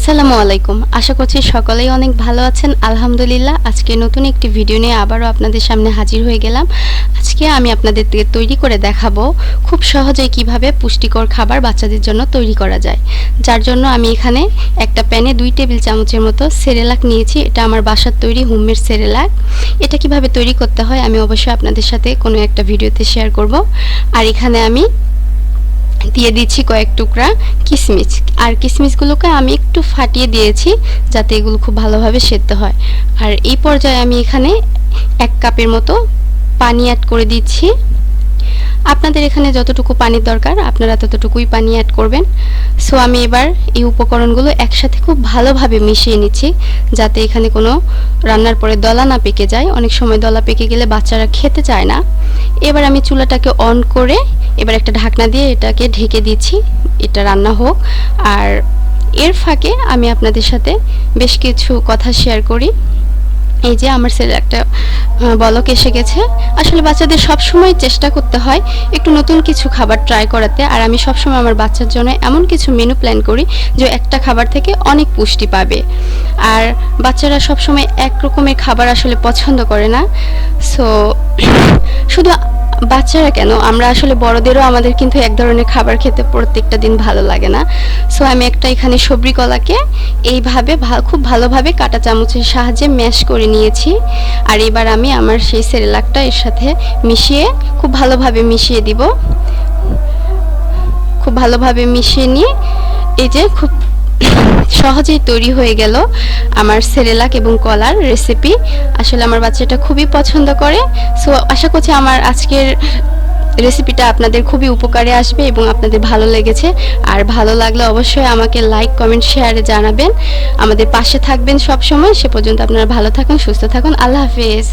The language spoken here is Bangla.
আসসালামু আলাইকুম। আশা করছি সকলেই অনেক ভালো আছেন। আলহামদুলিল্লাহ, আজকে নতুন একটি ভিডিও নিয়ে আবারও আপনাদের সামনে হাজির হয়ে গেলাম। আজকে আমি আপনাদেরকে তৈরি করে দেখাবো খুব সহজেই কীভাবে পুষ্টিকর খাবার বাচ্চাদের জন্য তৈরি করা যায়। যার জন্য আমি এখানে একটা প্যানে দুই টেবিল চামচের মতো সেরেলাক নিয়েছি। এটা আমার বাসার তৈরি হোমমেড সেরেলাক। এটা কীভাবে তৈরি করতে হয় আমি অবশ্যই আপনাদের সাথে কোনো একটা ভিডিওতে শেয়ার করব। আর এখানে আমি দিয়ে দিচ্ছি কয়েক টুকরা কিশমিশ আর কিশমিশগুলোকে আমি একটু ফাটিয়ে দিয়েছি যাতে এগুলো খুব ভালোভাবে সেদ্ধ হয়। আর এই পর্যায়ে আমি এখানে এক কাপের মতো পানি অ্যাড করে দিচ্ছি। আপনাদের এখানে যতটুকু পানির দরকার, আপনারা ততটুকুই পানি অ্যাড করবেন। সো আমি এবার এই উপকরণগুলো একসাথে খুব ভালোভাবে মিশিয়ে নিচ্ছি যাতে এখানে কোনো রান্নার পরে দলা না পেকে যায়। অনেক সময় দলা পেকে গেলে বাচ্চারা খেতে চায় না। এবার আমি চুলাটাকে অন করে এবার একটা ঢাকনা দিয়ে এটাকে ঢেকে দিচ্ছি, এটা রান্না হোক। আর এর ফাঁকে আমি আপনাদের সাথে বেশ কিছু কথা শেয়ার করি। এই যে আমার ছেলে একটা বলক এসে গেছে। আসলে বাচ্চাদের সব সময় চেষ্টা করতে হয় একটু নতুন কিছু খাবার ট্রাই করাতে। আর আমি সব সময় আমার বাচ্চার জন্য এমন কিছু মেনু প্ল্যান করি যে একটা খাবার থেকে অনেক পুষ্টি পাবে। আর বাচ্চারা সব সময় এক রকমের খাবার আসলে পছন্দ করে না। সো শুধু বাচ্চারা কেন? আমরা আসলে বড়দেরও আমাদের কিন্তু এক ধরনের খাবার খেতে প্রত্যেকটা দিন ভালো লাগে না। সো আমি একটা এখানে সবরি কলাকে এইভাবে খুব ভালোভাবে কাটা চামচের সাহায্যে ম্যাশ করে নিয়েছি। আর এবার আমি আমার সেই সেরেলাকটা এর সাথে মিশিয়ে খুব ভালোভাবে মিশিয়ে দিব। খুব ভালোভাবে মিশিয়ে নিয়ে এই যে খুব সহজেই তৈরি হয়ে গেল আমার সেরেলাক এবং কলার রেসিপি আসলে আমার বাচ্চাটা খুবই পছন্দ করে। সো আশা করছি আমার আজকের রেসিপিটা আপনাদের খুবই উপকারে আসবে এবং আপনাদের ভালো লেগেছে। আর ভালো লাগলে অবশ্যই আমাকে লাইক কমেন্ট শেয়ারে জানাবেন। আমাদের পাশে থাকবেন সব সময় সে পর্যন্ত আপনারা ভালো থাকুন, সুস্থ থাকুন। আল্লাহ হাফেজ।